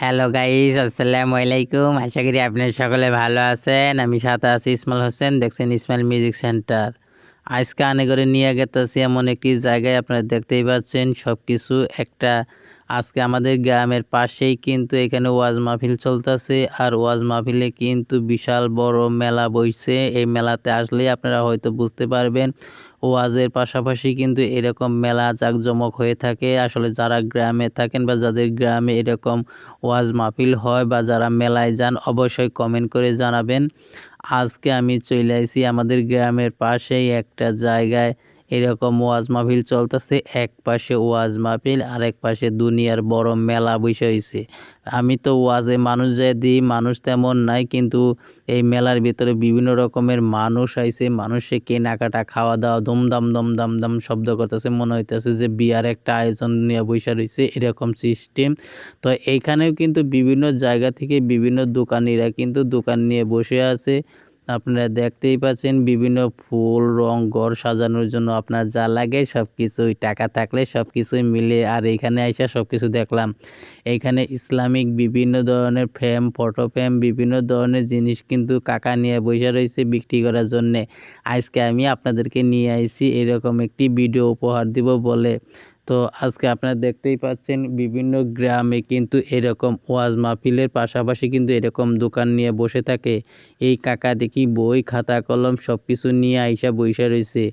Hello guys আসসালামু আলাইকুম আশা করি আপনারা সকলে ভালো আছেন আমি সাথে আছি ইসমাইল হোসেন দেখছেন ইসমাইল মিউজিক সেন্টার আজকে আনে করে নিয়ে গেতেছি এমন একটি জায়গায় আপনারা দেখতেই পাচ্ছেন সব কিছু একটা আজকে আমাদের গ্রামের পাশেই কিন্তু এখানে ওয়াজ মাহফিল চলতেছে আর ওয়াজ মাহফিলে কিন্তু বিশাল বড় মেলা বইছে এই মেলাতে আসলেই আপনারা হয়তো বুঝতে পারবেন ওয়াজের পাশাপাশি কিন্তু এরকম মেলা জাঁকজমক হয়ে থাকে। আসলে যারা গ্রামে থাকেন বা যাদের গ্রামে এরকম ওয়াজ মাহফিল হয় বা যারা মেলায় যান, অবশ্যই কমেন্ট করে জানাবেন। আজকে আমি চলে আসি আমাদের গ্রামের পাশেই একটা জায়গায়। এরকম ওয়াজ মাহফিল চলতেছে, এক পাশে ওয়াজ মাহফিল আর এক পাশে দুনিয়ার বড় মেলা বসে হয়েছে আমি তো ওয়াজে মানুষ যায় দিই, মানুষ তেমন নাই, কিন্তু এই মেলার ভিতরে বিভিন্ন রকমের মানুষ আইছে, মানুষে কেনাকাটা খাওয়া দাওয়া দমদম দমদম দম শব্দ করতেছে। মনে হইতেছে যে বিয়ার একটা আয়োজন নিয়ে বসে রয়েছে এরকম সিস্টেম। তো এইখানেও কিন্তু বিভিন্ন জায়গা থেকে বিভিন্ন দোকানিরা কিন্তু দোকান নিয়ে বসে আছে। আপনারা দেখতেই পাচ্ছেন বিভিন্ন ফুল, রং, ঘর সাজানোর জন্য আপনার যা লাগে সব কিছুই টাকা থাকলে সব কিছুই মিলে আর এখানে আইসা সব কিছু দেখলাম। এখানে ইসলামিক বিভিন্ন ধরনের ফ্রেম, ফটো ফ্রেম, বিভিন্ন ধরনের জিনিস কিন্তু কাকা নিয়ে বসে রয়েছে বিক্রি করার জন্যে। আজকে আমি আপনাদেরকে নিয়ে আইছি এরকম একটি ভিডিও উপহার দিব বলে। তো আজকে আপনারা দেখতেই পাচ্ছেন বিভিন্ন গ্রামে কিন্তু এরকম ওয়াজ মাহফিলের পাশাপাশি কিন্তু এরকম দোকান নিয়ে বসে থাকে। এই কাকা দেখি বই, খাতা, কলম সব কিছু নিয়ে আইসা বইসা রয়েছে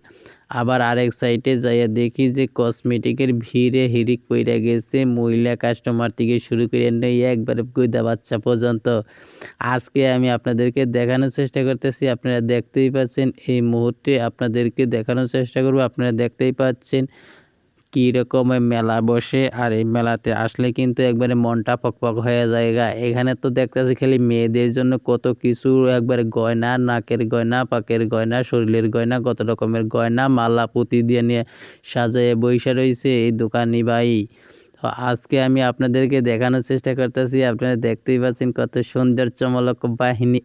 আবার আরেক সাইডে যাইয়া দেখি যে কসমেটিকের ভিড়ে হিরিক পইরা গেছে। মহিলা কাস্টমার থেকে শুরু করে নেই একবারে গুদা বাচ্চা পর্যন্ত। আজকে আমি আপনাদেরকে দেখানোর চেষ্টা করতেছি। আপনারা দেখতেই পাচ্ছেন এই মুহূর্তে আপনাদেরকে দেখানোর চেষ্টা করব। আপনারা দেখতেই পাচ্ছেন কী রকম মেলা বসে আর এই মেলাতে আসলে কিন্তু একবারে মনটা পকপক হয়ে যায়গা এখানে তো দেখতেছি খালি মেয়েদের জন্য কত কিছু একবারে গয়না, নাকের গয়না, পাকের গয়না, শরীরের গয়না, কত রকমের গয়না, মালা পুঁতি দিয়ে নিয়ে সাজায় বইসা রয়েছে এই দোকানি ভাই তো আজকে আমি আপনাদেরকে দেখানোর চেষ্টা করতেছি, আপনারা দেখতেই পাচ্ছেন কত সুন্দর চমলক বাহিনী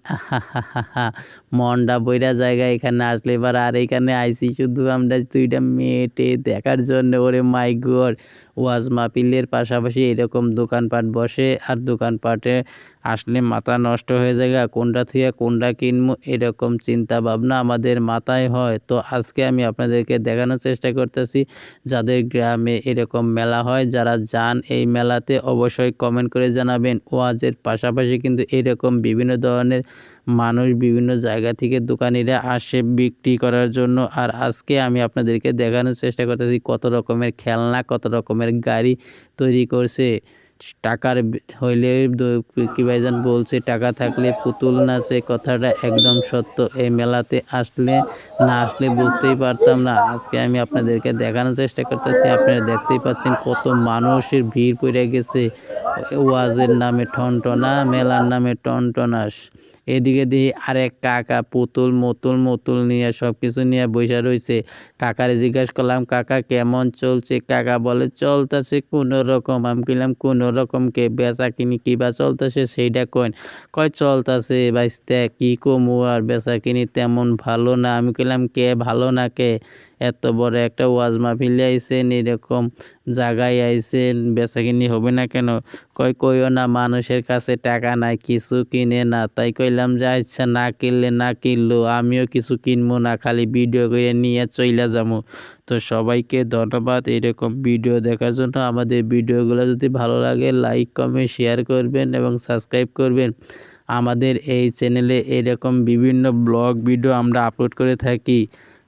মনটা বইরা জায়গা এখানে আসলে এবার আর এখানে আইসি শুধু আমরা দুইটা মেয়েটে দেখার জন্য। ওরে মাই গড, ওয়াজ মাপিলের পাশাপাশি এরকম দোকানপাট বসে, আর দোকানপাটে আসলে মাথা নষ্ট হয়ে যায় কোনটা থেকে কোনটা কিনবো, এরকম চিন্তা ভাবনা আমাদের মাথায় হয়। তো আজকে আমি আপনাদেরকে দেখানোর চেষ্টা করতেছি, যাদের গ্রামে এরকম মেলা হয়, যারা যান এই মেলাতে অবশ্যই কমেন্ট করে জানাবেন। ওয়াজের পাশাপাশি কিন্তু এরকম বিভিন্ন ধরনের মানুষ বিভিন্ন জায়গা থেকে দোকানিরা আসে বিক্রি করার জন্য। আর আজকে আমি আপনাদেরকে দেখানোর চেষ্টা করতেছি, কত রকমের খেলনা, কত রকমের গাড়ি তৈরি করছে। টাকার হইলে কি ভাইজান বলছে, টাকা থাকলে পুতুল নাচে, কথাটা একদম সত্য। এই মেলাতে আসলে না আসলে বুঝতেই পারতাম না। আজকে আমি আপনাদেরকে দেখানোর চেষ্টা করতেছি, আপনারা দেখতেই পাচ্ছেন কত মানুষের ভিড় পড়ে গেছে। ওয়াজের নামে টনটনা, মেলার নামে টনটনাস। এদিকে দিয়ে আরেক কাকা পুতুল, মতুল মতুল নিয়ে সব কিছু নিয়ে বসে রয়েছে কাকারে জিজ্ঞেস করলাম, কাকা, কেমন চলছে? কাকা বলে, চলতেছে কোনো রকম আমি কিনলাম কোনো রকম কে? বেচা কিনি কী কিবা চলতেছে সেইটা কইন। কয়, চলতেছে বাইসতে, কি কমু? আর বেচা কিনি তেমন ভালো না। আমি কইলাম, কে ভালো না কে? এত বড় একটা ওয়াজ মাহফিলে আইসেন এরকম জায়গায় আইসেন বেচাকিনি হবে না কেন? কয় কইও না মানুষের কাছে টাকা নাই, কিছু কিনে না। তাই কইলাম যে আচ্ছা না কিনলে না কিনলো, আমিও কিছু কিনবো না, খালি ভিডিও করে নিয়ে চইলা যাব তো সবাইকে ধন্যবাদ এরকম ভিডিও দেখার জন্য। আমাদের ভিডিওগুলো যদি ভালো লাগে, লাইক, কমেন্ট, শেয়ার করবেন এবং সাবস্ক্রাইব করবেন। আমাদের এই চ্যানেলে এরকম বিভিন্ন ব্লগ, ভিডিও আমরা আপলোড করে থাকি।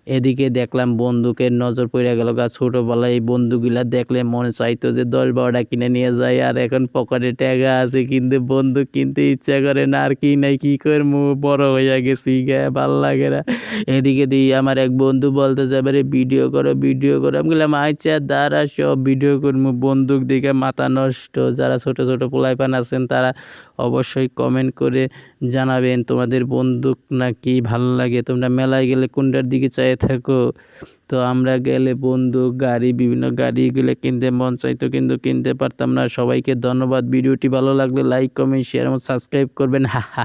এদিকে দেখলাম বন্দুকের নজর পড়ে গেল গা ছোটোবেলায় এই বন্দুকগুলা দেখলে মনে চাইতো যে দশ বারোটা কিনে নিয়ে যায় আর এখন পকেটে ট্যাগা আছে, কিন্তু বন্দুক কিনতে ইচ্ছা করে না, আর কি নাই কি করব বড় হইয়া গেছি গে, ভালো লাগে না। এদিকে দিয়ে আমার এক বন্ধু বলতে যাবে, রে, ভিডিও করো ভিডিও করো। আমি বললাম আচ্ছা দাঁড়া, সব ভিডিও করব বন্দুক দিকে মাথা নষ্ট। যারা ছোট ছোট পোলাইপান আছেন, তারা অবশ্যই কমেন্ট করে জানাবেন, তোমাদের বন্দুক না কি ভালো লাগে? তোমরা মেলায় গেলে কোনটার দিকে চাই থাকো। তো আমরা গেলে বন্দুক, গাড়ি, বিভিন্ন গাড়িগুলো কিনতে মন চাইতো কিন্তু কিনতে পারতাম না। সবাইকে ধন্যবাদ। ভিডিওটি ভালো লাগলে লাইক কমেন্ট শেয়ার এবং সাবস্ক্রাইব করবেন। হা হা